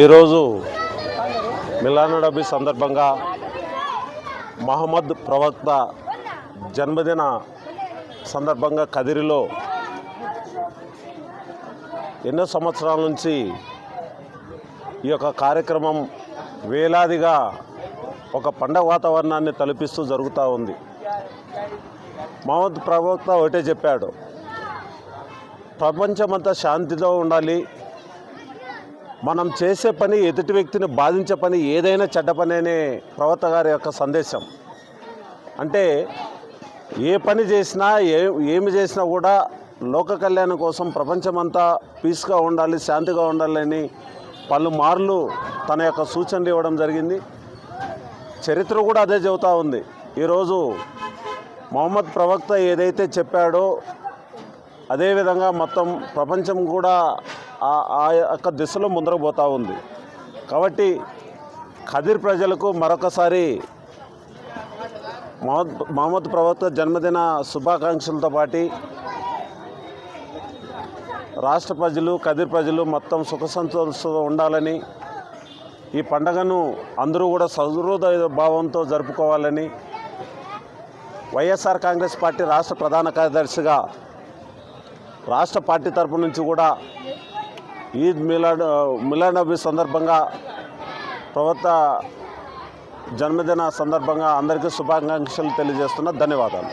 ఈరోజు మిలానడబీ సందర్భంగా మహమ్మద్ ప్రవక్త జన్మదిన సందర్భంగా కదిరిలో ఎన్నో సంవత్సరాల నుంచి ఈ యొక్క కార్యక్రమం వేలాదిగా ఒక పండగ వాతావరణాన్ని తలపిస్తూ జరుగుతూ ఉంది. మహమ్మద్ ప్రవక్త ఒకటే చెప్పాడు ప్రపంచమంతా శాంతితో ఉండాలి మనం చేసే పని ఎదుటి వ్యక్తిని బాధించే పని ఏదైనా చెడ్డ పని అనే ప్రవర్త గారి యొక్క సందేశం. అంటే ఏ పని చేసినా ఏ ఏమి చేసినా కూడా లోక కళ్యాణం కోసం ప్రపంచమంతా పీస్గా ఉండాలి శాంతిగా ఉండాలని పలుమార్లు తన యొక్క సూచనలు ఇవ్వడం జరిగింది. చరిత్ర కూడా అదే చెబుతూ ఉంది. ఈరోజు మొహమ్మద్ ప్రవక్త ఏదైతే చెప్పాడో అదేవిధంగా మొత్తం ప్రపంచం కూడా ఆ- ఆ యొక్క దిశలో ముందరకు పోతూ ఉంది. కాబట్టి ఖదీర్ ప్రజలకు మరొకసారి మహమ్మద్ మహమ్మద్ ప్రవక్త జన్మదిన శుభాకాంక్షలతో పాటి రాష్ట్ర ప్రజలు కదిర్ ప్రజలు మొత్తం సుఖ సంతోషంతో ఉండాలని ఈ పండగను అందరూ కూడా సహృదయ భావంతో జరుపుకోవాలని వైఎస్ఆర్ కాంగ్రెస్ పార్టీ రాష్ట్ర ప్రధాన కార్యదర్శిగా రాష్ట్ర పార్టీ తరపు నుంచి కూడా ఈద్ మిలాడ్ నబీ సందర్భంగా ప్రవర్త జన్మదిన సందర్భంగా అందరికీ శుభాకాంక్షలు తెలియజేస్తున్నా ధన్యవాదాలు.